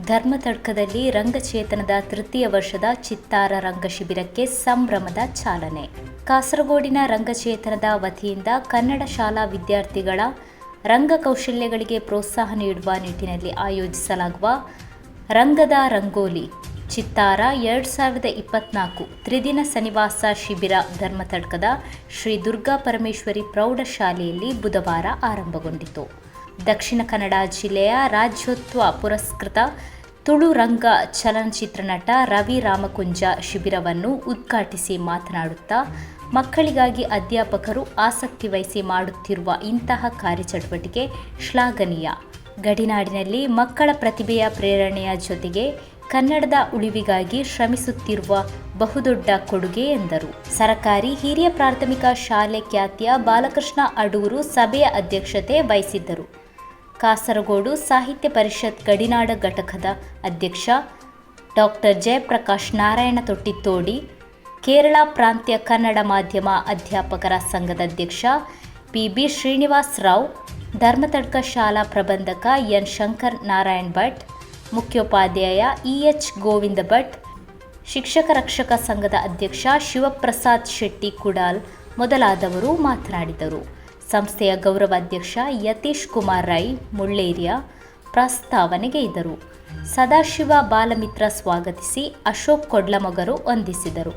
ಧರ್ಮತಡ್ಕದಲ್ಲಿ ರಂಗಚೇತನದ ತೃತೀಯ ವರ್ಷದ ಚಿತ್ತಾರ ರಂಗ ಶಿಬಿರಕ್ಕೆ ಸಂಭ್ರಮದ ಚಾಲನೆ. ಕಾಸರಗೋಡಿನ ರಂಗಚೇತನದ ವತಿಯಿಂದ ಕನ್ನಡ ಶಾಲಾ ವಿದ್ಯಾರ್ಥಿಗಳ ರಂಗ ಕೌಶಲ್ಯಗಳಿಗೆ ಪ್ರೋತ್ಸಾಹ ನೀಡುವ ನಿಟ್ಟಿನಲ್ಲಿ ಆಯೋಜಿಸಲಾಗುವ ರಂಗದ ರಂಗೋಲಿ ಚಿತ್ತಾರ ಎರಡು ಸಾವಿರದ ಇಪ್ಪತ್ನಾಲ್ಕು ತ್ರಿದಿನ ಸನಿವಾಸ ಶಿಬಿರ ಧರ್ಮತಡ್ಕದ ಶ್ರೀ ದುರ್ಗಾ ಪರಮೇಶ್ವರಿ ಪ್ರೌಢಶಾಲೆಯಲ್ಲಿ ಬುಧವಾರ ಆರಂಭಗೊಂಡಿತು. ದಕ್ಷಿಣ ಕನ್ನಡ ಜಿಲ್ಲೆಯ ರಾಜ್ಯೋತ್ವ ಪುರಸ್ಕೃತ ತುಳು ರಂಗ ಚಲನಚಿತ್ರ ನಟ ರವಿ ರಾಮಕುಂಜ ಶಿಬಿರವನ್ನು ಉದ್ಘಾಟಿಸಿ ಮಾತನಾಡುತ್ತಾ, ಮಕ್ಕಳಿಗಾಗಿ ಅಧ್ಯಾಪಕರು ಆಸಕ್ತಿ ವಹಿಸಿ ಮಾಡುತ್ತಿರುವ ಇಂತಹ ಕಾರ್ಯಚಟುವಟಿಕೆ ಶ್ಲಾಘನೀಯ. ಗಡಿನಾಡಿನಲ್ಲಿ ಮಕ್ಕಳ ಪ್ರತಿಭೆಯ ಪ್ರೇರಣೆಯ ಜೊತೆಗೆ ಕನ್ನಡದ ಉಳಿವಿಗಾಗಿ ಶ್ರಮಿಸುತ್ತಿರುವ ಬಹುದೊಡ್ಡ ಕೊಡುಗೆ ಎಂದರು. ಸರಕಾರಿ ಹಿರಿಯ ಪ್ರಾಥಮಿಕ ಶಾಲೆ ಖ್ಯಾತಿಯ ಬಾಲಕೃಷ್ಣ ಅಡೂರು ಸಭೆಯ ಅಧ್ಯಕ್ಷತೆ ವಹಿಸಿದ್ದರು. ಕಾಸರಗೋಡು ಸಾಹಿತ್ಯ ಪರಿಷತ್ ಗಡಿನಾಡ ಘಟಕದ ಅಧ್ಯಕ್ಷ ಡಾಕ್ಟರ್ ಜಯಪ್ರಕಾಶ್ ನಾರಾಯಣ ತೊಟ್ಟಿತ್ತೋಡಿ, ಕೇರಳ ಪ್ರಾಂತ್ಯ ಕನ್ನಡ ಮಾಧ್ಯಮ ಅಧ್ಯಾಪಕರ ಸಂಘದ ಅಧ್ಯಕ್ಷ ಪಿ. ಬಿ. ಶ್ರೀನಿವಾಸ್ ರಾವ್, ಧರ್ಮತಡ್ಕ ಶಾಲಾ ಪ್ರಬಂಧಕ ಎನ್. ಶಂಕರ್ ನಾರಾಯಣ್ ಭಟ್, ಮುಖ್ಯೋಪಾಧ್ಯಾಯ ಇ. ಎಚ್. ಗೋವಿಂದ ಭಟ್ ಶಿಕ್ಷಕ ರಕ್ಷಕ ಸಂಘದ ಅಧ್ಯಕ್ಷ ಶಿವಪ್ರಸಾದ್ ಶೆಟ್ಟಿ ಕುಡಾಲ್ ಮೊದಲಾದವರು ಮಾತನಾಡಿದರು. ಸಂಸ್ಥೆಯ ಗೌರವಾಧ್ಯಕ್ಷ ಯತೀಶ್ ಕುಮಾರ್ ರೈ ಮುಳ್ಳೇರಿಯ ಪ್ರಸ್ತಾವನೆಗೆ ಇದ್ದರು. ಸದಾಶಿವ ಬಾಲಮಿತ್ರ ಸ್ವಾಗತಿಸಿ ಅಶೋಕ್ ಕೊಡ್ಲಮೊಗರು ವಂದಿಸಿದರು.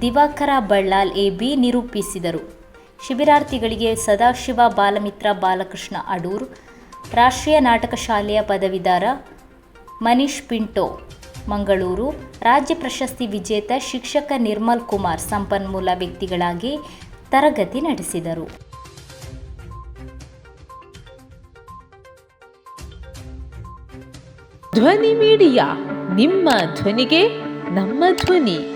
ದಿವಾಕರ ಬಳ್ಳಾಲ್ ಎಬಿ ನಿರೂಪಿಸಿದರು. ಶಿಬಿರಾರ್ಥಿಗಳಿಗೆ ಸದಾಶಿವ ಬಾಲಮಿತ್ರ ಬಾಲಕೃಷ್ಣ ಅಡೂರ್, ರಾಷ್ಟ್ರೀಯ ನಾಟಕ ಶಾಲೆಯ ಪದವೀಧರ ಮನೀಶ್ ಪಿಂಟೋ ಮಂಗಳೂರು. ರಾಜ್ಯ ಪ್ರಶಸ್ತಿ ವಿಜೇತ ಶಿಕ್ಷಕ ನಿರ್ಮಲ್ ಕುಮಾರ್ ಸಂಪನ್ಮೂಲ ವ್ಯಕ್ತಿಗಳಾಗಿ ತರಗತಿ ನಡೆಸಿದರು. ಧ್ವನಿ ಮೀಡಿಯಾ, ನಿಮ್ಮ ಧ್ವನಿಗೆ ನಮ್ಮ ಧ್ವನಿ.